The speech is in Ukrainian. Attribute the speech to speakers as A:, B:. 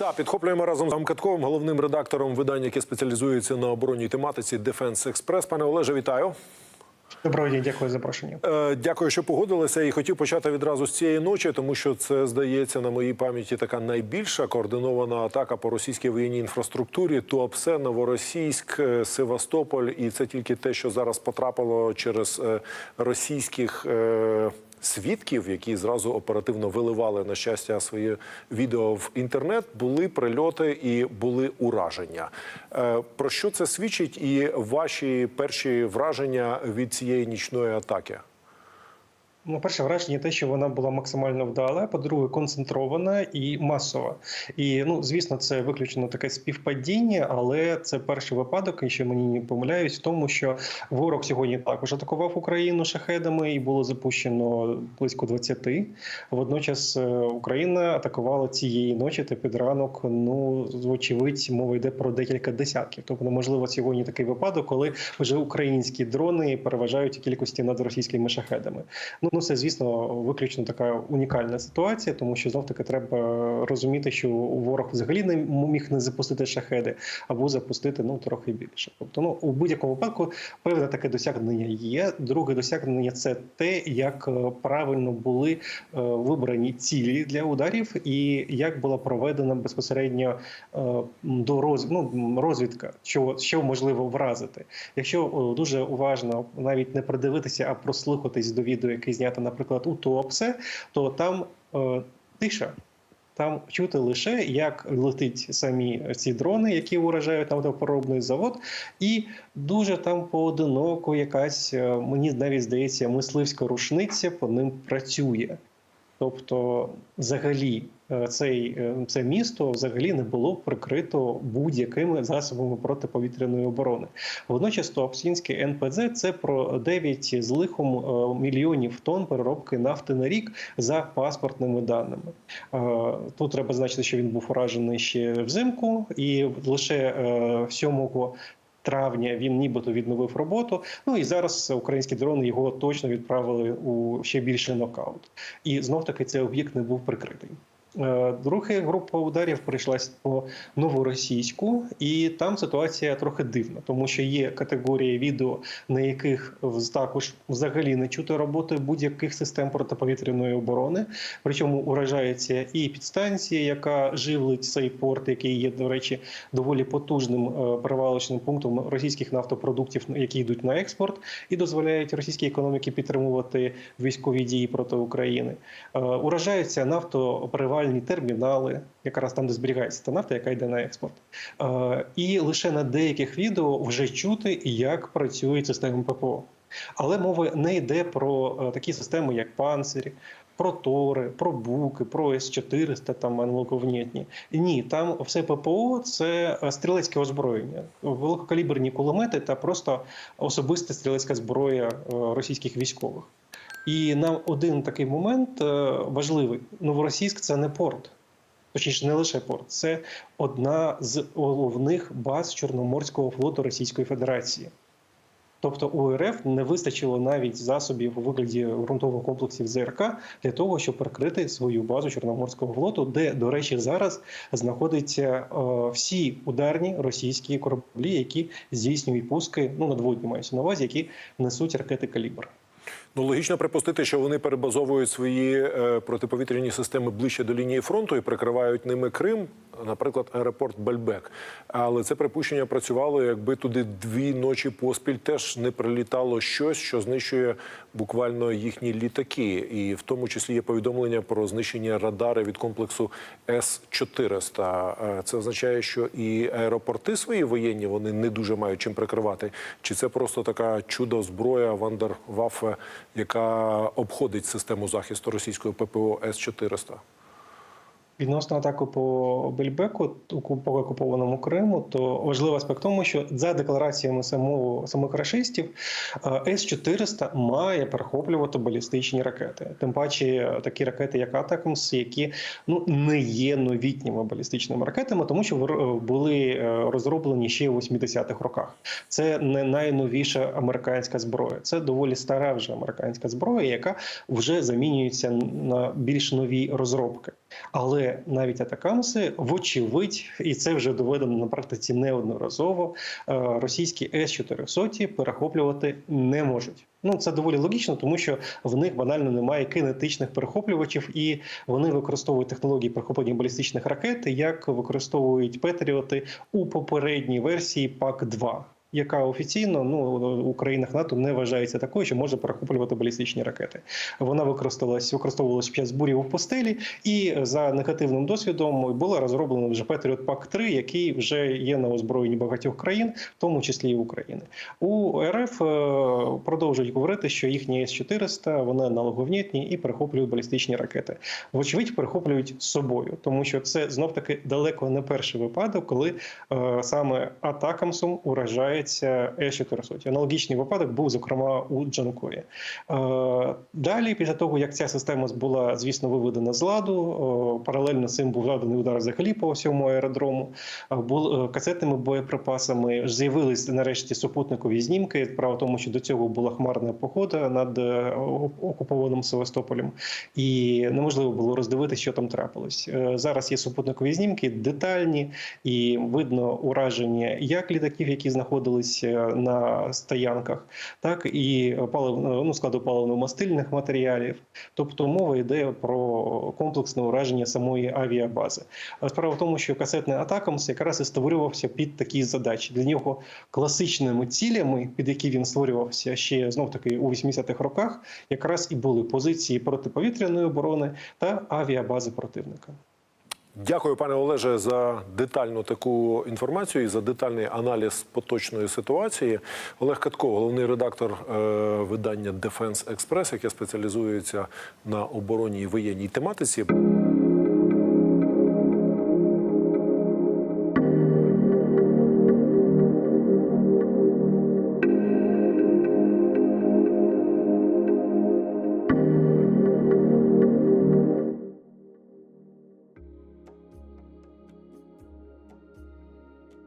A: Та підхоплюємо разом з Амкатковим, головним редактором видання, яке спеціалізується на оборонній тематиці Defense Express. Пане Олеже, вітаю.
B: Доброго дня, дякую за запрошення.
A: Е, Дякую, що погодилися. І хотів почати відразу з цієї ночі, тому що це здається на моїй пам'яті така найбільша координована атака по російській воєнній інфраструктурі. Туапсе, Новоросійськ, е, Севастополь, і це тільки те, що зараз потрапило через е, російських. Свідків, які зразу оперативно виливали на щастя своє відео в інтернет, були прильоти і були ураження. Е, Про що це свідчить, і ваші перші враження від цієї нічної атаки?
B: Ну, перше враження те, що вона була максимально вдала. По-друге, концентрована і масова. І ну, звісно, це виключно таке співпадіння, але це перший випадок, і що мені не помиляюсь, в тому, що ворог сьогодні також атакував Україну шахедами, і було запущено близько 20. Водночас е, Україна атакувала цієї ночі та під ранок. Ну вочевидь, мова йде про декілька десятків. Тобто, можливо, сьогодні такий випадок, коли вже українські дрони переважають кількості над російськими шахедами. Ну, ну це звісно виключно така унікальна ситуація, тому що знов таки треба розуміти, що ворог взагалі не міг не запустити шахеди або запустити ну трохи більше. Тобто, ну у будь-якому випадку певне таке досягнення є. Друге досягнення це те, як е, правильно були е, вибрані цілі для ударів, і як була проведена безпосередньо е, до роз... ну, розвідка, що, що можливо вразити. Якщо дуже уважно навіть не придивитися, а прослухатись до відео, яке знято, наприклад, у Туапсе, то там е, тиша. Там чути лише, як летить самі ці дрони, які уражають автопоробний завод, і дуже там поодиноко якась, е, мені навіть здається, мисливська рушниця по ним працює. Тобто, взагалі, е, цей, е, це місто взагалі не було прикрито будь-якими засобами протиповітряної оборони. Водночас Туапсінське НПЗ це про 9 з лихом е, мільйонів тонн переробки нафти на рік за паспортними даними. Тут треба значити, що він був уражений ще взимку, і лише е, 7 Травня він нібито відновив роботу. Ну і зараз українські дрони його точно відправили у ще більший нокаут. І знов таки цей об'єкт не був прикритий. Е, Друга група ударів прийшлась по новоросійську, і там ситуація трохи дивна, тому що є категорія відео, на яких також взагалі не чути роботи будь-яких систем протиповітряної оборони. Причому уражається і підстанція, яка живлить цей порт, який є, до речі, доволі потужним е, перевалочним пунктом російських нафтопродуктів, які йдуть на експорт, і дозволяють російській економіці підтримувати військові дії проти України. Е, Уражаються нафтоперевальні термінали, якраз там, де зберігається та нафта, яка йде на експорт. І лише на деяких відео вже чути, як працює система ППО. Але мова не йде про е, такі системи, як панцирі, про Тори, про Буки, про С-400, там аналоговнітні. Ні, там все ППО це е, стрілецьке озброєння, великокаліберні кулемети та просто особиста стрілецька зброя е, російських військових. І нам один такий момент е, важливий: новоросійськ це не порт. Точніше, не лише порт, це одна з головних баз Чорноморського флоту Російської Федерації. Тобто у РФ не вистачило навіть засобів у вигляді ґрунтових комплексів ЗРК для того, щоб прикрити свою базу Чорноморського флоту, де, до речі, зараз знаходяться е, всі ударні російські кораблі, які здійснюють пуски, ну надводні мається на увазі, які несуть ракети калібр.
A: Ну, логічно припустити, що вони перебазовують свої е, протиповітряні системи ближче до лінії фронту і прикривають ними Крим, наприклад, аеропорт Бальбек. Але це припущення працювало, якби туди дві ночі поспіль теж не прилітало щось, що знищує буквально їхні літаки. І в тому числі є повідомлення про знищення радари від комплексу С-400. Е, Це означає, що і аеропорти свої воєнні вони не дуже мають чим прикривати. Чи це просто така чудо зброя Вандерваффе, яка обходить систему захисту російського ППО С-400?
B: Відносно атаку по Бельбеку, по окупованому Криму, то важливий аспект тому, що за деклараціями самого самих рашистів е, С-400 має перехоплювати балістичні ракети. Тим паче е, такі ракети, як Атакамс, які ну не є новітніми балістичними ракетами, тому що е, були розроблені ще у 80-х роках. Це не найновіша американська зброя. Це доволі стара вже американська зброя, яка вже замінюється на більш нові розробки. Але навіть атакамси, вочевидь, і це вже доведено на практиці неодноразово. е, Російські С-400 перехоплювати не можуть. Ну це доволі логічно, тому що в них банально немає кинетичних перехоплювачів, і вони використовують технології перехоплення балістичних ракет, як використовують Петріоти у попередній версії ПАК 2 яка офіційно ну у країнах НАТО не вважається такою, що може перехоплювати балістичні ракети. Вона використовувалась використовувалась під бурів у пустелі, і за негативним досвідом була розроблена вже Patriot Пак 3 який вже є на озброєнні багатьох країн, в тому числі і України. У РФ е, продовжують говорити, що їхні С-400 вони аналоговнітні і перехоплюють балістичні ракети. Вочевидь, перехоплюють з собою, тому що це знов таки далеко не перший випадок, коли е, саме атакамсом уражається С-400. Аналогічний випадок був зокрема у Джанкої. Е, Далі, після того як ця система була, звісно, виведена з ладу, е, паралельно з цим був заданий удар взагалі по всьому аеродрому. Бул е, касетними боєприпасами з'явились нарешті супутникові знімки. Справа в тому, що до цього була хмарна погода над е, окупованим Севастополем, і неможливо було роздивитися, що там трапилось. Е, Зараз є супутникові знімки, детальні, і видно ураження як літаків, які знаходились е, на стоянках, так і палив, ну, складу паливно-мастильних матеріалів. Тобто мова йде про комплексне ураження самої авіабази. Справа в тому, що касетний атакамс якраз і створювався під такі задачі. Для нього класичними цілями, під які він створювався ще знов таки у 80-х роках, якраз і були позиції протиповітряної оборони та авіабази противника.
A: Дякую, пане Олеже, за детальну таку інформацію і за детальний аналіз поточної ситуації. Олег Катко, головний редактор е, видання Defense Express, яке спеціалізується на обороні і воєнній тематиці.